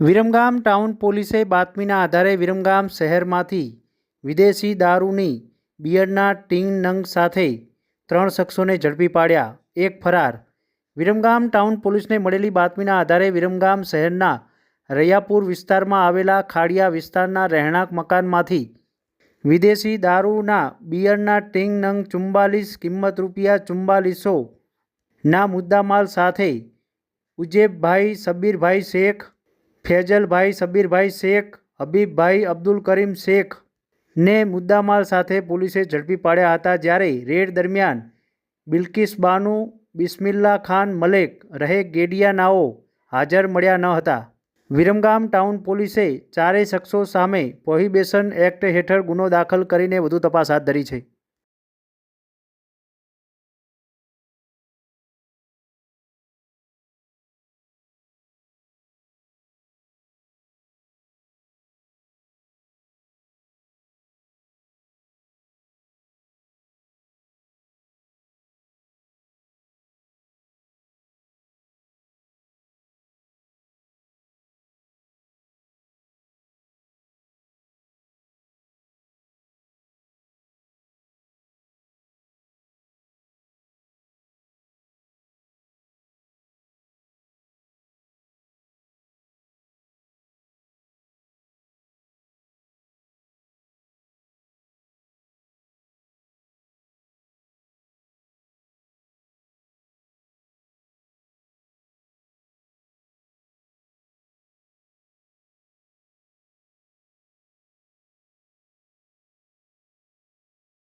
Viramgam town પોલીસે બાતમીના આધારે વિરમગામ શહેરમાંથી વિદેશી દારૂની બિયરના ટીંગ નંગ સાથે ત્રણ શખ્સોને ઝડપી પાડ્યા. એક ફરાર. વિરમગામ ટાઉન પોલીસને મળેલી બાતમીના આધારે વિરમગામ શહેરના રૈયાપુર વિસ્તારમાં આવેલા ખાડિયા વિસ્તારના રહેણાંક મકાનમાંથી વિદેશી દારૂના બિયરના ટીંગ નંગ ચુમ્બાલીસ કિંમત રૂપિયા ચુમ્બાલીસો ના મુદ્દામાલ સાથે ઉજેબભાઈ, સબીરભાઈ શેખ ફેજલભાઈ, સબીરભાઈ શેખ, હબીબભાઈ અબ્દુલ કરીમ શેખ ને મુદ્દામાલ સાથે પોલીસે ઝડપી પાડ્યા હતા જ્યારે રેડ દરમિયાન બિલ્કિસ બાનુ, બિસ્મિલ્લા ખાન મલેક, રહે ગેડિયાનાઓ હાજર મળ્યા ન હતા. વિરમગામ ટાઉન પોલીસે ચારેય શખ્સો સામે પ્રોહિબેશન એક્ટ હેઠળ ગુનો દાખલ કરીને વધુ તપાસ હાથ ધરી છે.